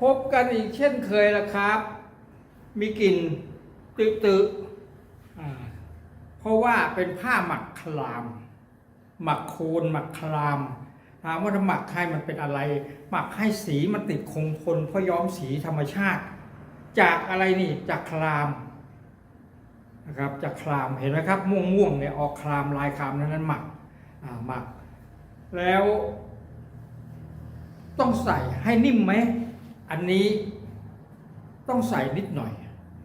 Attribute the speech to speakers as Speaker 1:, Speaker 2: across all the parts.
Speaker 1: พบกันอีกเช่นเคยละครับ มีกลิ่นตึตึๆอ่าเพราะว่าเป็นผ้าหมักคลาม หมักโคนหมักคลามถามว่าหมักให้มันเป็นอะไร หมักให้สีมันติดคงทนเพราะย้อมสีธรรมชาติ จากอะไรนี่จากคลามนะครับจากคลามเห็นไหมครับม่วงม่วงๆเนี่ยออกคลามลายคลามนั้นนั้นหมักหมัก แล้ว ต้องใส่ให้นิ่มไหม อันนี้ต้องใส่นิดหน่อย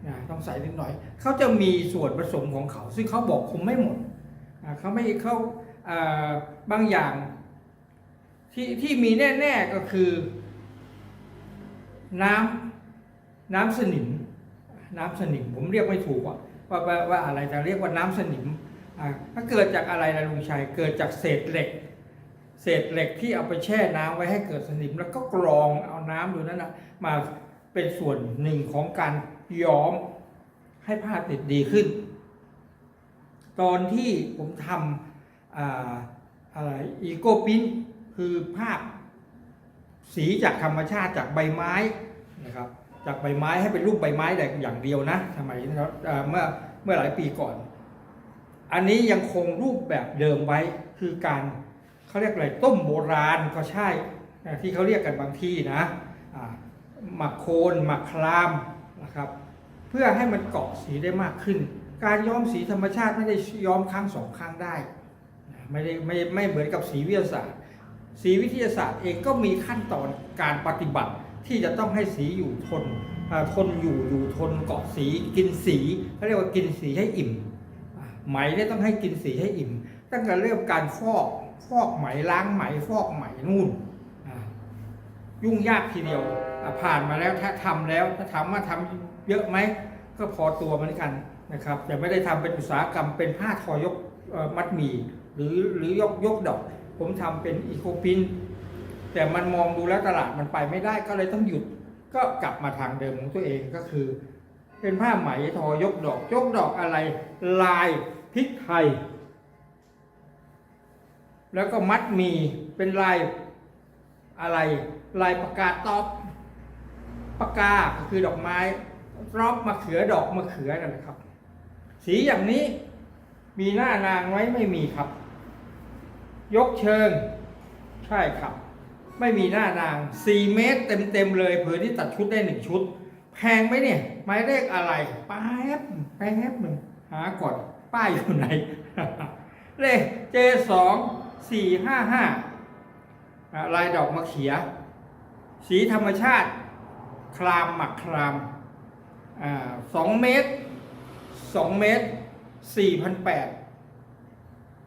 Speaker 1: นะต้องใส่นิดหน่อย เขาจะมีส่วนผสมของเขา ซึ่งเขาบอกคงไม่หมดเขาไม่เขาอ่าบางอย่างที่ที่มีแน่ ๆก็คือ น้ำน้ำสนิม น้ำสนิมผมเรียกไม่ถูกว่าว่าว่าอะไรจะเรียกว่าน้ำสนิมถ้าเกิดจากอะไรนะลุงชัยเกิดจากเศษเหล็ก เศษเหล็กที่เอาไปแช่น้ำไว้ให้เกิดสนิม แล้วก็กรองเอาน้ำดูนั้นนะมาเป็นส่วนหนึ่งของการย้อมให้ผ้าติดดีขึ้น ตอนที่ผมทำออะไรอีโกปิ้นคือภาพสีจากธรรมชาติจากใบไม้นะครับ จากใบไม้ให้เป็นรูปใบไม้แต่อย่างเดียวนะสมัยเอ่อเมื่อเมื่อหลายปีก่อน อันนี้ยังคงรูปแบบเดิมไว้คือการ เขาเรียกอะไรต้มโบราณก็ใช่ที่เขาเรียกกันบางที่นะหมักโคนหมักคลามนะครับ เพื่อให้มันเกาะสีได้มากขึ้น การย้อมสีธรรมชาติไม่ได้ย้อมครั้งสองครั้งได้ไม่ได้ไม่ไม่เหมือนกับสีวิทยาศาสตร์ สีวิทยาศาสตร์เองก็มีขั้นตอนการปฏิบัติที่จะต้องให้สีอยู่ทนทนอยู่อยู่ทนเกาะสีกินสีเขาเรียกว่ากินสีให้อิ่มไหมเนี่ยต้องให้กินสีให้อิ่ม ตั้งแต่เริ่มการฟอก ฟอกไหมล้างไหมฟอกไหมนู่นยุ่งยากทีเดียวผ่านมาแล้วถ้าทำแล้วถ้าถามว่าทำเยอะไหมก็พอตัวเหมือนกันนะครับแต่ไม่ได้ทำเป็นอุตสาหกรรมเป็นผ้าทอยกมัดหมี่หรือหรือยกยกดอก ผมทำเป็นอีโคปิน แต่มันมองดูแล้วตลาดมันไปไม่ได้ก็เลยต้องหยุดก็กลับมาทางเดิมของตัวเองก็คือ เป็นผ้าไหมทอยกดอก ยกดอกอะไร ลายพริกไทย แล้วก็มัดมีเป็นลายอะไร ลายปากกาตอบปากกาก็คือดอกไม้รอบมะเขือดอกมะเขือนั่นะครับ สีอย่างนี้มีหน้านางไว้ไม่มีครับ ยกเชิง ใช่ครับ ไม่มีหน้านาง 4 เมตรเต็มๆเลยเผื่อที่ตัดชุดได้หนึ่งชุด แพงไหมเนี่ยหมายเลขอะไรแป๊บแป๊บหนึ่งหาก่อนป้ายอยู่ไหนเลขเจสอง สี่ห้าห้าลายดอกมะเขีย สีธรรมชาติคลามหมักคลามสองเมตรสองเมตรสี่พันแปด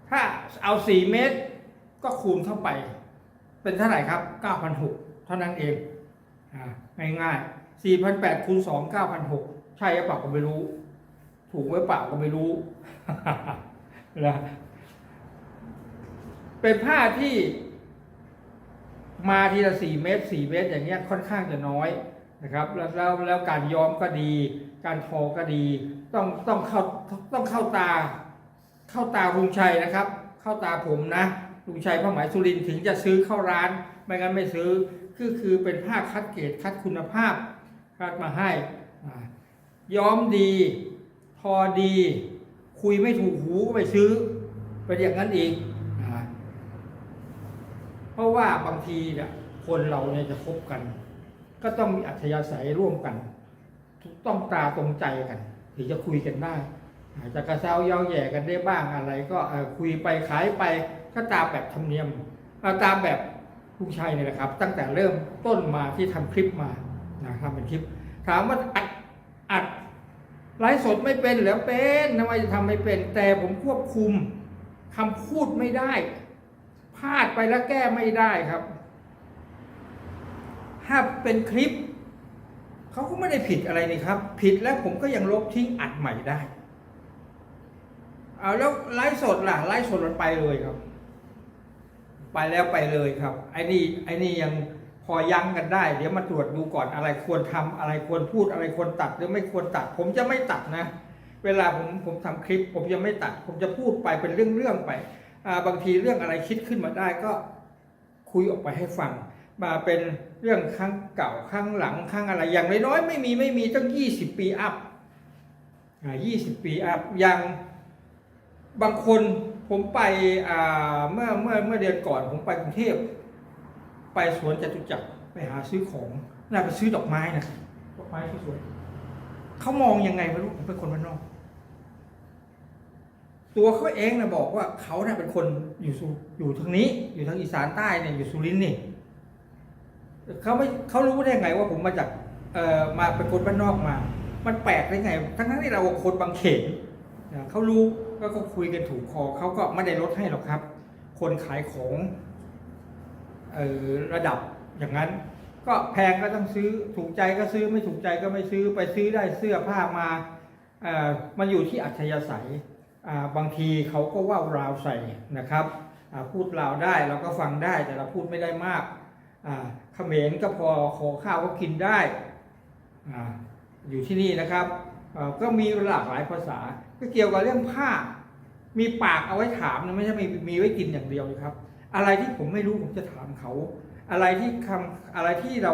Speaker 1: ถ้าเอาสี่เมตรก็คูณเข้าไป เป็นเท่าไหร่ครับเก้าพันหกเท่านั้นเองอ่าง่ายๆสี่พันแปดคูณสองเก้าพันหกใช่หรือเปล่าก็ไม่รู้ ถูกหรือเปล่าก็ไม่รู้นะ เป็นผ้าที่มาทีละสี่เมตรสี่เมตร อย่างเงี้ยค่อนข้างจะน้อยนะครับแล้วแล้วแล้วการย้อมก็ดี การทอก็ดี ต้องต้องเข้าต้องเข้าตา เข้าตาลุงชัยนะครับ เข้าตาผมนะลุงชัยผ้าไหมสุรินถึงจะซื้อเข้าร้าน ไม่งั้นไม่ซื้อคือคือเป็นผ้าคัดเกรดคัดคุณภาพคัดมาให้ย้อมดีทอดี คุยไม่ถูกหูก็ไปซื้อเป็นอย่างนั้นองอ่า เพราะว่าบางทีเนี่ยคนเราเนี่ยจะคบกัน ก็ต้องมีอัธยาศัยร่วมกัน ต้องตาตรงใจกันถึงจะคุยกันได้อาจจะกระเซ้าเย้าแย่กันได้บ้างอะไร ก็คุยไปขายไปก็ตามแบบธรรมเนียมตามแบบลุงชัยเนี่ยแหละครับ ตั้งแต่เริ่มต้นมาที่ทำคลิปมานะทำเป็นคลิป ถามว่าอัดอัดไลฟ์สดไม่เป็นแล้วเป็นทำไมจะทำไม่เป็น แต่ผมควบคุมคำพูดไม่ได้ พลาดไปแล้วแก้ไม่ได้ครับ ถ้าเป็นคลิป เขาก็ไม่ได้ผิดอะไรนี่ครับ ผิดแล้วผมก็ยังลบทิ้งอัดใหม่ได้เอาแล้วไลฟ์สดล่ะไลฟ์สดมันไปเลยครับ ไปแล้วไปเลยครับไอ้นี่ไอ้นี่ยังพอยั้งกันได้ เดี๋ยวมาตรวจดูก่อนอะไรควรทำอะไรควรพูดอะไรควรตัดหรือไม่ควรตัด ผมจะไม่ตัดนะ เวลาผมผมทำคลิป ผมจะไม่ตัด ผมจะพูดไปเป็นเรื่องๆไป บางทีเรื่องอะไรคิดขึ้นมาได้ก็คุยออกไปให้ฟัง มาเป็นเรื่องครั้งเก่าครั้งหลังครั้งอะไร อย่างน้อยๆไม่มีไม่มีตั้งยี่สิบปีอัพยี่สิบปีอัพอย่างบางคนผมไปเมื่อเมื่อเมื่อเดือนก่อนผมไปกรุงเทพไปสวนจตุจักรไปหาซื้อของน่าไปซื้อดอกไม้นะดอกไม้สวยๆเขามองยังไงไม่รู้ผมเป็นคนบ้านนอก ตัวเขาเองนะบอกว่าเขาเน่ะเป็นคนอยู่อยู่ทางนี้ อยู่ทางอีสานใต้เนี่ยอยู่สุรินทร์นี่เขาไม่เขารู้ได้ไงว่าผมมาจากเอ่อมาเป็นคนบ้านนอกมา มันแปลกได้ไง ทั้งทั้งที่เราคนบางเขนเขารู้ก็ก็คุยกันถูกคอเขาก็ไม่ได้ลดให้หรอกครับ คนขายของเอ่อระดับอย่างนั้น ก็แพงก็ต้องซื้อถูกใจก็ซื้อไม่ถูกใจก็ไม่ซื้อไปซื้อได้เสื้อผ้ามาเอ่อมันอยู่ที่อัธยาศัยอ่า บางทีเขาก็ว่าวราวใส่นะครับพูดราวได้เราก็ฟังได้แต่เราพูดไม่ได้มากเขมรก็พอขอข้าวก็กินได้ออยู่ที่นี่นะครับก็มีหลากหลายภาษา ก็เกี่ยวกับเรื่องผ้า มีปากเอาไว้ถามนะไม่ใช่มีมีไว้กินอย่างเดียวนะครับ อะไรที่ผมไม่รู้ผมจะถามเขา อะไรที่คำอะไรที่เรา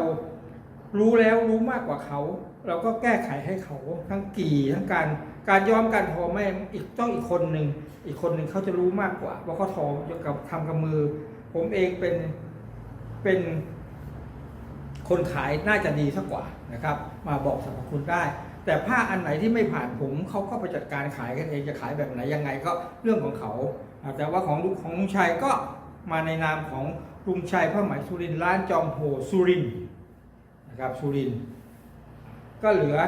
Speaker 1: รู้แล้วรู้มากกว่าเขา เราก็แก้ไขให้เขาทั้งกี่ทั้งการการย้อมการทอไม่อีกต้องอีกคนหนึ่งอีกคนหนึ่งเขาจะรู้มากกว่าว่าเขาทอกับทำกับมือ ผมเองเป็นเป็นคนขายน่าจะดีสักกว่านะครับ มาบอกสรรพคุณได้ แต่ผ้าอันไหนที่ไม่ผ่านผมเขาก็ไปจัดการขายกันเองจะขายแบบไหนยังไงก็เรื่องของเขา แต่ว่าของลุงของลุงชัยก็มาในนามของลุงชัยผ้าไหมสุรินร้านจอมโหสุรินนะครับสุรินทร์ ก็เหลือ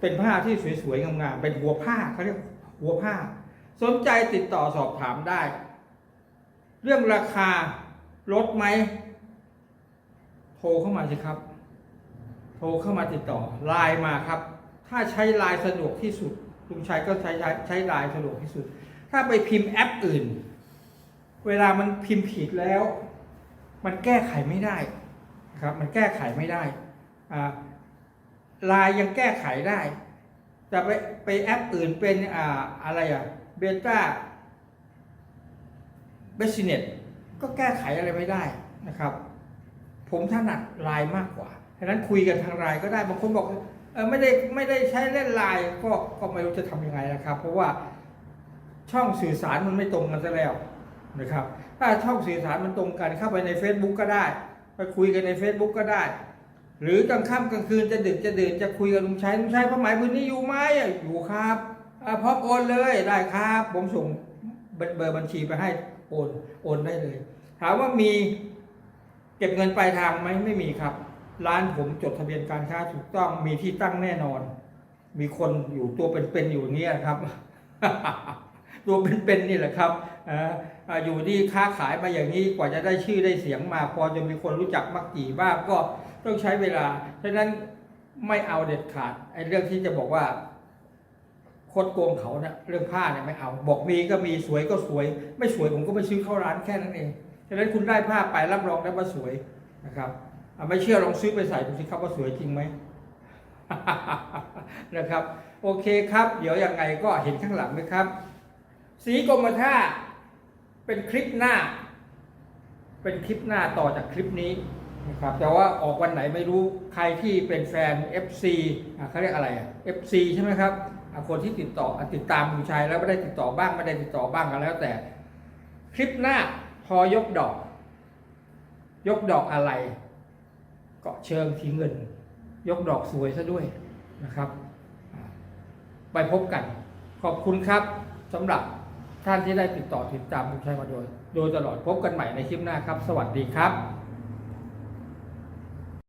Speaker 1: เป็นผ้าที่สวยๆงามๆเป็นหัวผ้าเขาเรียกหัวผ้า สนใจติดต่อสอบถามได้ เรื่องราคาลดไหมโทรเข้ามาสิครับ โทรเข้ามาติดต่อไลน์มาครับ ถ้าใช้ไลน์สะดวกที่สุดลุงชัยก็ใช้ใช้ใช้ไลน์สะดวกที่สุด ถ้าไปพิมพ์แอปอื่น เวลามันพิมพ์ผิดแล้ว มันแก้ไขไม่ได้นะครับ มันแก้ไขไม่ได้อ่า ลน์ยังแก้ไขได้ แต่ไปไปแอปอื่นเป็นอ่าอะไรอะเบต้าเบสเน็ตก็แก้ไขอะไรไม่ได้นะครับ ผมถนัดลน์มากกว่าฉะนั้นคุยกันทางไลน์ก็ได้บางคนบอกเออไม่ได้ไม่ได้ใช้เล่นไลน์ก็ก็ไม่รู้จะทำยังไงนะครับ เพราะว่าช่องสื่อสารมันไม่ตรงกันซะแล้วนะครับ ถ้าช่องสื่อสารมันตรงกันเข้าไปใน Facebook ก็ได้ ไปคุยกันใน Facebook ก็ได้ หรือกลางค่ำกลางคืนจะดึกจะดื่นจะคุยกับลุงชัยลุงชัยพระหมายพื้นที่อยู่ไหมอยู่ครับพร้อมโอนเลยได้ครับ ผมส่งเบอร์บัญชีไปให้โอนโอนได้เลย ถามว่ามีเก็บเงินปลายทางไหมไม่มีครับ ร้านผมจดทะเบียนการค้าถูกต้องมีที่ตั้งแน่นอน มีคนอยู่ตัวเป็นๆอยู่อย่างเงี้ยครับ ตัวเป็นๆนี่แหละครับอ่าอ่าอยู่ที่ค้าขายมาอย่างนี้กว่าจะได้ชื่อได้เสียงมา พอจะมีคนรู้จักมักจีบ้างก็ ต้องใช้เวลาฉะนั้นไม่เอาเด็ดขาดไอ้เรื่องที่จะบอกว่าโคดโกงเขาเนะเรื่องผ้าเนี่ยไม่เอา บอกมีก็มีสวยก็สวย ไม่สวยผมก็ไปซื้อเข้าร้านแค่นั้นเองฉะนั้นคุณได้ผ้าไปรับรองได้ว่าสวยนะครับไม่เชื่อลองซื้อไปใส่ดูสิครับว่าสวยจริงไหมนะครับ โอเคครับ เดี๋ยวยังไงก็เห็นข้างหลังไหมครับ สีกรมท่าเป็นคลิปหน้า เป็นคลิปหน้าต่อจากคลิปนี้ นะครับแต่ว่าออกวันไหนไม่รู้ใครที่เป็นแฟน FC อะเขาเรียกอะไรอะ FC ใช่ไหมครับอะคนที่ติดต่ออะติดตามผู้ชายแล้วไม่ได้ติดต่อบ้างไม่ได้ติดต่อบ้างก็แล้วแต่ คลิปหน้าพอยกดอก ยกดอกอะไร เกาะเชิงทีเงิน ยกดอกสวยซะด้วยนะครับอะไปพบกัน ขอบคุณครับสำหรับท่านที่ได้ติดต่อติดตามผู้ชายมาโดย โดยตลอดพบกันใหม่ในคลิปหน้าครับ สวัสดีครับ